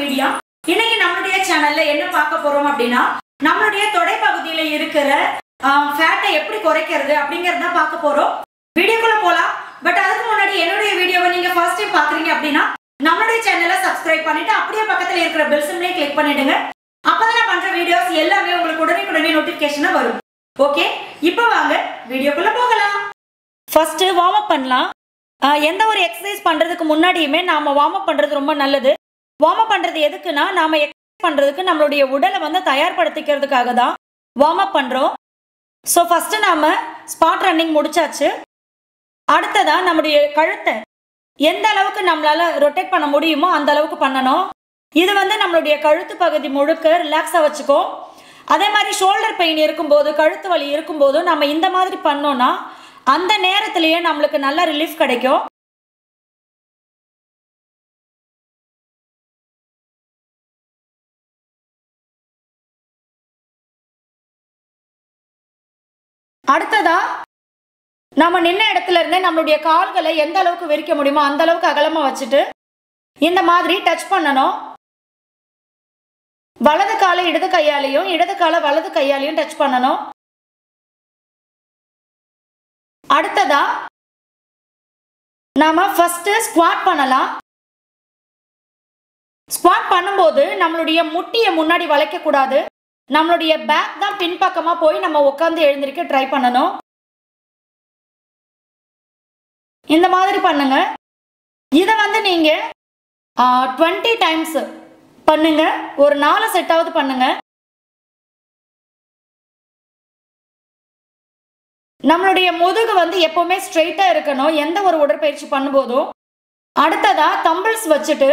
Media இன்னைக்கு நம்மளுடைய சேனல்ல என்ன பார்க்க போறோம் அப்படின்னா நம்மளுடைய தொடை பகுதியில இருக்கிற ஃபேட்டை எப்படி குறைக்கிறது அப்படிங்கறத தான் பார்க்க போறோம். வீடியோக்குள்ள போலாம். பட் அதுக்கு முன்னாடி என்னுடைய வீடியோவை நீங்க ஃபர்ஸ்ட் டைம் பாக்குறீங்க அப்படின்னா நம்மளுடைய சேனலை சப்ஸ்கிரைப் பண்ணிட்டு அப்படியே பக்கத்துல இருக்கிற பெல் சிம்லயே கிளிக் பண்ணிடுங்க. அப்பதான் நான் பண்ற வீடியோஸ் எல்லாமே உங்களுக்கு உடனே உடனே நோட்டிபிகேஷனா வரும். ஓகே இப்போ வாங்க வீடியோக்குள்ள போகலாம். ஃபர்ஸ்ட் வார்ம் அப் பண்ணலாம். எந்த ஒரு எக்ஸசைஸ் பண்றதுக்கு முன்னாடியுமே நாம வார்ம் அப் பண்றது ரொம்ப நல்லது. வார்ம் அப் பண்ணுறது எதுக்குன்னா நாம எக்ஸசைஸ் பண்ணுறதுக்கு நம்மளுடைய உடலை வந்து தயார்படுத்திக்கிறதுக்காக தான் வார்ம் அப் பண்ணுறோம் ஸோ ஃபஸ்ட்டு நாம் ஸ்பாட் ரன்னிங் முடிச்சாச்சு. அடுத்ததாக நம்முடைய கழுத்தை எந்த அளவுக்கு நம்மளால் ரொட்டேட் பண்ண முடியுமோ அந்த அளவுக்கு பண்ணணும். இது வந்து நம்மளுடைய கழுத்து பகுதி முழுக்க ரிலாக்ஸாக வச்சுக்கோ. அதே மாதிரி ஷோல்டர் பெயின் இருக்கும்போது கழுத்து வலி இருக்கும்போது நம்ம இந்த மாதிரி பண்ணோன்னா அந்த நேரத்துலேயே நம்மளுக்கு நல்ல ரிலீஃப் கிடைக்கும். அடுத்ததா நம்ம நின்ன இடத்துல இருந்து நம்மளுடைய கால்களை எந்த அளவுக்கு விரிக்க முடியுமோ அந்த அளவுக்கு அகலமா வச்சுட்டு இந்த மாதிரி டச் பண்ணணும். வலது காலை இடது கையாலையும் இடது காலை வலது கையாலையும் டச் பண்ணணும். அடுத்ததா நாம ஃபர்ஸ்ட் ஸ்குவாட் பண்ணலாம். ஸ்குவாட் பண்ணும்போது நம்மளுடைய முட்டியை முன்னாடி வளைக்க கூடாது நம்மளுடைய பேக் தான் பின்பக்கமா போய் நம்ம உட்காந்து எழுந்திருக்க ட்ரை பண்ணணும். இந்த மாதிரி பண்ணுங்க. இதை வந்து நீங்க டுவெண்ட்டி டைம்ஸ் பண்ணுங்க. ஒரு நாலு செட்டாவது பண்ணுங்க. நம்மளுடைய முதுகு வந்து எப்பவுமே ஸ்ட்ரெயிட்டா இருக்கணும். எந்த ஒரு உடற்பயிற்சி பண்ணும்போதும். அடுத்ததா தம்பிள்ஸ் வச்சுட்டு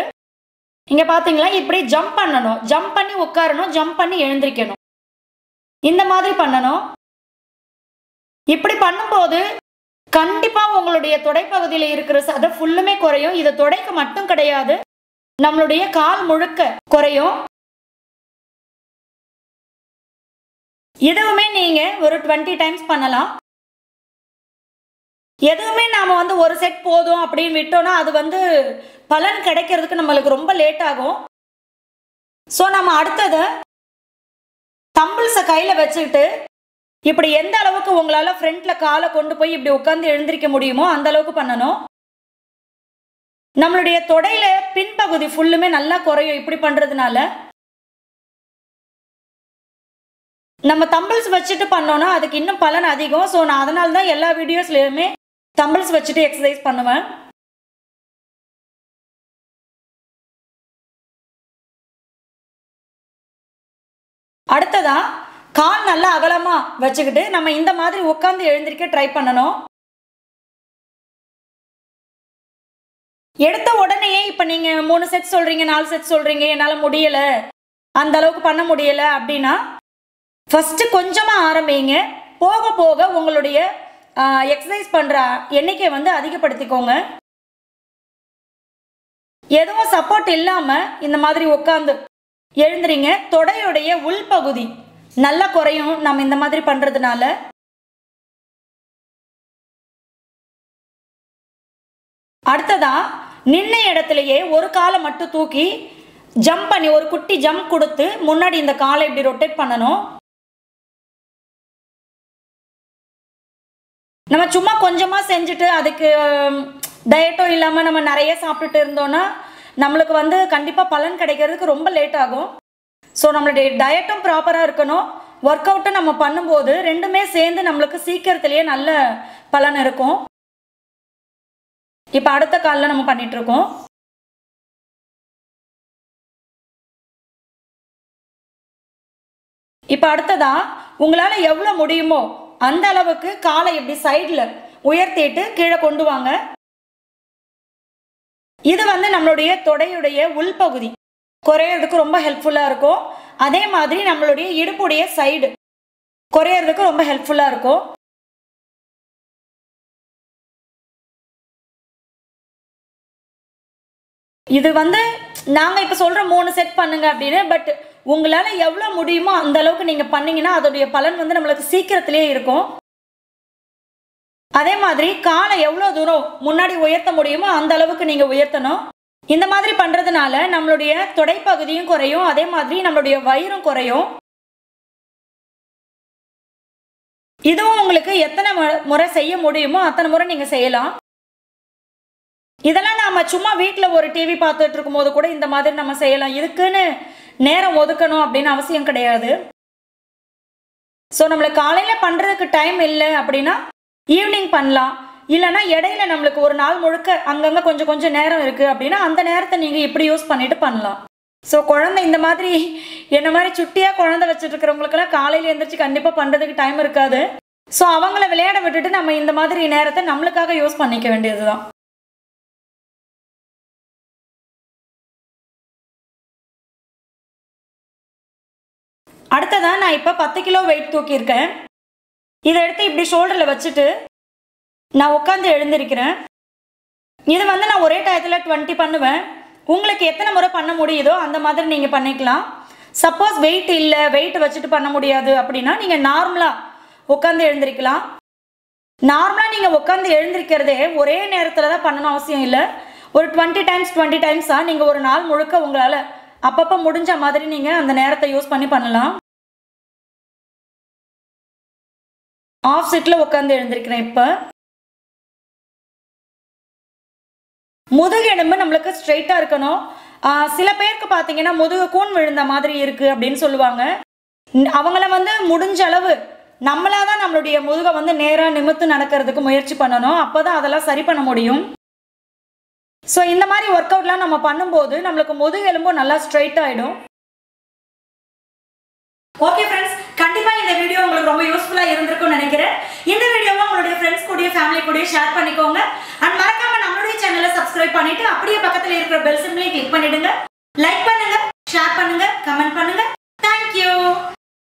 இங்க பாத்தீங்களா? இப்படி ஜம்ப் பண்ணணும். ஜம்ப் பண்ணி உட்காரணும். ஜம்ப் பண்ணி எழுந்திருக்கணும். இந்த மாதிரி பண்ணணும். இப்படி பண்ணும்போது கண்டிப்பா உங்களுடைய தொடைப்பகுதியில் இருக்கிற சதை ஃபுல்லுமே குறையும். இது தொடைக்கு மட்டும் கிடையாது. நம்மளுடைய கால் முழுக்க குறையும். இதுவுமே நீங்க ஒரு டுவெண்ட்டி டைம்ஸ் பண்ணலாம். எதுவுமே நாம் வந்து ஒரு செட் போதும் அப்படின்னு விட்டோம்னா அது வந்து பலன் கிடைக்கிறதுக்கு நம்மளுக்கு ரொம்ப லேட் ஆகும். ஸோ நம்ம அடுத்தது தம்பிள்ஸை கையில் வச்சுக்கிட்டு இப்படி எந்த அளவுக்கு உங்களால் ஃப்ரண்ட்டில் காலை கொண்டு போய் இப்படி உட்காந்து எழுந்திருக்க முடியுமோ அந்த அளவுக்கு பண்ணணும். நம்மளுடைய தொடையில பின்பகுதி ஃபுல்லுமே நல்லா குறையும். இப்படி பண்ணுறதுனால நம்ம தம்பிள்ஸ் வச்சுட்டு பண்ணோன்னா அதுக்கு இன்னும் பலன் அதிகம். ஸோ நான் அதனால தான் எல்லா வீடியோஸ்லையுமே தம்பிள்ஸ் வச்சுட்டு எக்ஸசைஸ் பண்ணுவேன். அடுத்ததா கால் நல்லா அகலமா வச்சுக்கிட்டு நம்ம இந்த மாதிரி உட்காந்து எழுந்திருக்க ட்ரை பண்ணணும். எடுத்த உடனேயே இப்போ நீங்க மூணு செட் சொல்றீங்க நாலு செட் சொல்றீங்க என்னால் முடியல. அந்த அளவுக்கு பண்ண முடியல அப்படின்னா ஃபர்ஸ்ட் கொஞ்சமா ஆரம்பிங்க. போக போக உங்களுடைய எக்ஸசைஸ் பண்ணுற எண்ணிக்கை வந்து அதிகப்படுத்திக்கோங்க. எதுவும் சப்போர்ட் இல்லாமல் இந்த மாதிரி உட்காந்து எழுந்துறீங்க. தொடையுடைய உள்பகுதி நல்லா குறையும். நம்ம இந்த மாதிரி பண்ணுறதுனால அடுத்ததா நின்ன இடத்துலையே ஒரு காலை மட்டும் தூக்கி ஜம்ப் பண்ணி ஒரு குட்டி ஜம்ப் கொடுத்து முன்னாடி இந்த காலை இப்படி ரொட்டேட் பண்ணணும். நம்ம சும்மா கொஞ்சமாக செஞ்சுட்டு அதுக்கு டயட்டும் இல்லாமல் நம்ம நிறைய சாப்பிட்டுட்டு இருந்தோம்னா நம்மளுக்கு வந்து கண்டிப்பாக பலன் கிடைக்கிறதுக்கு ரொம்ப லேட் ஆகும். ஸோ நம்மளுடைய டயட்டும் ப்ராப்பராக இருக்கணும். ஒர்க் அவுட்டும் நம்ம பண்ணும்போது ரெண்டுமே சேர்ந்து நம்மளுக்கு சீக்கிரத்துலேயே நல்ல பலன் இருக்கும். இப்போ அடுத்த காலில் நம்ம பண்ணிகிட்ருக்கோம் இப்போ அடுத்ததா உங்களால் எவ்வளோ முடியுமோ அந்த அளவுக்கு காலை இப்படி சைடில் உயர்த்திட்டு கீழே கொண்டு வாங்க. இது வந்து நம்மளுடைய தொடையுடைய உள்பகுதி. குறையிறதுக்கு ரொம்ப ஹெல்ப்ஃபுல்லாக இருக்கும். அதே மாதிரி நம்மளுடைய இடுப்புடைய சைடு குறையிறதுக்கு ரொம்ப ஹெல்ப்ஃபுல்லாக இருக்கும். இது வந்து நாங்கள் இப்போ சொல்கிற மூணு செட் பண்ணுங்க அப்படின்னு பட் உங்களால் எவ்வளோ முடியுமோ அந்த அளவுக்கு நீங்கள் பண்ணீங்கன்னா அதோடைய பலன் வந்து நம்மளுக்கு சீக்கிரத்துலேயே இருக்கும். அதே மாதிரி காலை எவ்வளோ தூரம் முன்னாடி உயர்த்த முடியுமோ அந்த அளவுக்கு நீங்கள் உயர்த்தணும். இந்த மாதிரி பண்ணுறதுனால நம்மளுடைய தொடைப்பகுதியும் குறையும் அதே மாதிரி நம்மளுடைய வயிறும் குறையும். இதுவும் உங்களுக்கு எத்தனை முறை செய்ய முடியுமோ அத்தனை முறை நீங்கள் செய்யலாம். இதெல்லாம் நாம சும்மா வீட்டில் ஒரு டிவி பார்த்துட்டு இருக்கும்போது கூட இந்த மாதிரி நம்ம செய்யலாம். இதுக்குன்னு நேரம் ஒதுக்கணும் அப்படின்னு அவசியம் கிடையாது. ஸோ நம்மளுக்கு காலையில் பண்ணுறதுக்கு டைம் இல்லை அப்படின்னா ஈவினிங் பண்ணலாம். இல்லைன்னா இடையில நம்மளுக்கு ஒரு நாள் முழுக்க அங்கங்கே கொஞ்சம் கொஞ்சம் நேரம் இருக்குது அப்படின்னா அந்த நேரத்தை நீங்கள் இப்படி யூஸ் பண்ணிட்டு பண்ணலாம். ஸோ குழந்தை இந்த மாதிரி என்ன மாதிரி சுட்டியாக குழந்தை வச்சுட்டு இருக்கிறவங்களுக்கெல்லாம் காலையில் எழுந்திரிச்சு கண்டிப்பாக பண்ணுறதுக்கு டைம் இருக்காது. ஸோ அவங்கள விளையாட விட்டுட்டு நம்ம இந்த மாதிரி நேரத்தை நம்மளுக்காக யூஸ் பண்ணிக்க வேண்டியது தான் அடுத்ததான் நான் இப்போ பத்து கிலோ வெயிட் தூக்கியிருக்கேன். இதை எடுத்து இப்படி ஷோல்டரில் வச்சுட்டு நான் உட்காந்து எழுந்திருக்கிறேன். இது வந்து நான் ஒரே டயத்தில் டுவெண்ட்டி பண்ணுவேன். உங்களுக்கு எத்தனை முறை பண்ண முடியுதோ அந்த மாதிரி நீங்கள் பண்ணிக்கலாம். சப்போஸ் வெயிட் இல்லை வெயிட் வச்சுட்டு பண்ண முடியாது அப்படின்னா நீங்கள் நார்மலாக உட்காந்து எழுந்திருக்கலாம். நார்மலாக நீங்கள் உட்காந்து எழுந்திருக்கிறதே ஒரே நேரத்தில் தான் பண்ணணும் அவசியம் இல்லை. ஒரு டுவெண்ட்டி டைம்ஸ் டுவெண்ட்டி டைம்ஸாக நீங்கள் ஒரு நாள் முழுக்க உங்களால் அப்பப்போ முடிஞ்ச மாதிரி நீங்கள் அந்த நேரத்தை யூஸ் பண்ணி பண்ணலாம். ஆஃப் செட்டில் உட்காந்து எழுந்திருக்கிறேன் இப்போ. முதுகெலும்பு நம்மளுக்கு ஸ்ட்ரைட்டாக இருக்கணும். சில பேருக்கு பார்த்தீங்கன்னா முதுகு கூன் விழுந்த மாதிரி இருக்குது அப்படின்னு சொல்லுவாங்க. அவங்கள வந்து முடிஞ்ச அளவு நம்மளாக தான் நம்மளுடைய முதுகை வந்து நேராக நிமிர்த்து நடக்கிறதுக்கு முயற்சி பண்ணணும். அப்போ தான் அதெல்லாம் சரி பண்ண முடியும். ஸோ இந்த மாதிரி ஒர்க் அவுட்லாம் நம்ம பண்ணும்போது நம்மளுக்கு முதுகெலும்பும் நல்லா ஸ்ட்ரைட் ஆகிடும் ஓகே ஃப்ரெண்ட்ஸ் கண்டிப்பாக இந்த வீடியோ உங்களுக்கு ரொம்ப யூஸ்ஃபுல்லாக இருந்திருக்கும் ஃபேமிலி கூட ஷேர் பண்ணிக்கோங்க. அண்ட் மறக்காம நம்மளுடைய சேனலை சப்ஸ்கிரைப் பண்ணிட்டு அப்படியே பக்கத்துல இருக்கிற பெல் சிம்லையும் கிளிக் பண்ணிடுங்க. லைக் பண்ணுங்க ஷேர் பண்ணுங்க கமெண்ட் பண்ணுங்க.